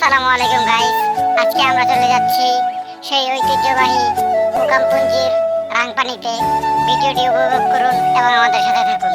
আসসালামু আলাইকুম গাইস আজকে আমরা চলে যাচ্ছি সেই ঐতিহ্যবাহী মোকামপুঞ্জির রাংপানিতে ভিডিওটি উপভোগ করুন এবং আমাদের সাথে থাকুন।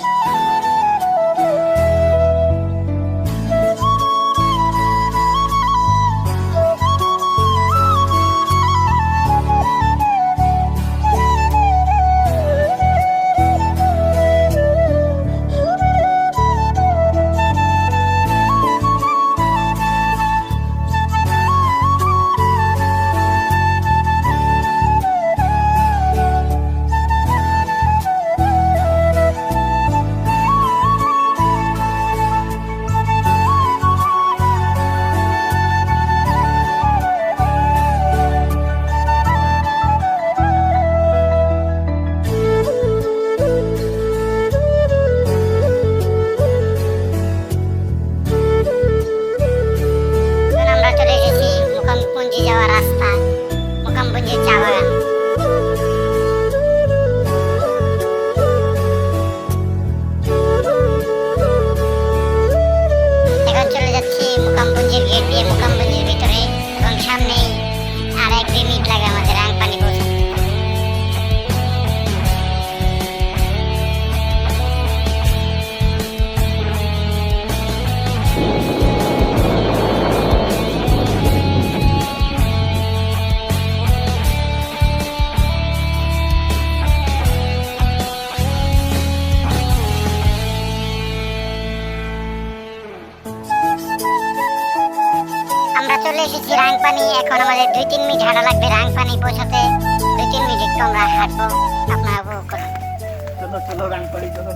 dia bukan এসেছি রাংপানি এখন আমাদের দুই তিন মিনিট হাঁটা লাগবে রাংপানি পৌঁছাতে। দুই তিন মিনিট একটু আমরা হাঁটবো। আপনারা উপভোগ করুন। চলো চলো রাংপাড়ি চলো।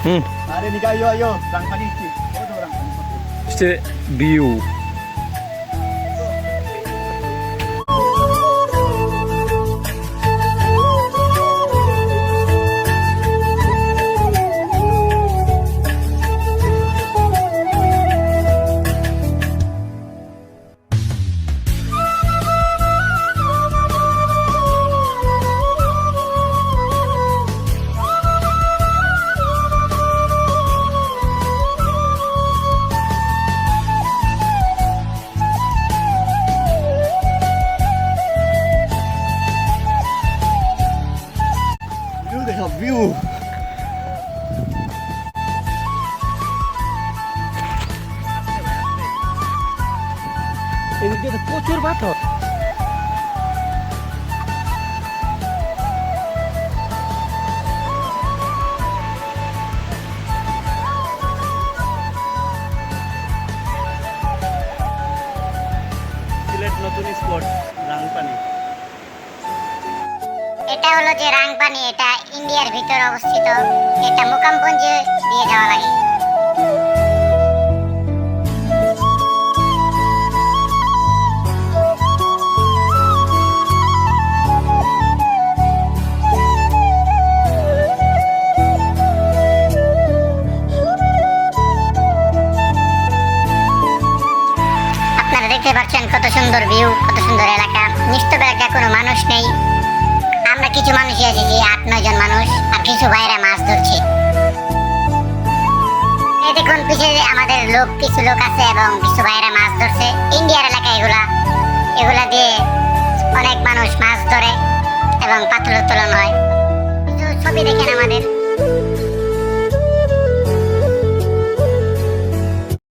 Hmm. Ada ni kayu ayo, rangkani. Itu rangkani. Ste biu. View. View. এদিকে তো প্রচুর পাথর সিলেট নতুন স্পট রাংপানি এটা হলো যে রাংপানি এটা ইন্ডিয়ার ভিতরে অবস্থিত। এটা মোকামপুঞ্জি দিয়ে যাওয়া লাগে। দেখতে পাচ্ছেন কত সুন্দর ভিউ কত সুন্দর এলাকা। নিস্তব এলাকা কোনো মানুষ নেই। কিছু মানুষ আছে যে আট, নয় জন মানুষ আর কিছু বাইরে মাছ ধরছে। এই দেখুন পিছিয়ে আমাদের লোক, কিছু লোক আছে এবং কিছু বাইরে মাছ ধরছে। ইন্ডিয়ার এলাকা এগুলা এগুলা দিয়ে অনেক মানুষ মাছ ধরে এবং পাথর উত্তোলন হয় ছবি দেখেন আমাদের।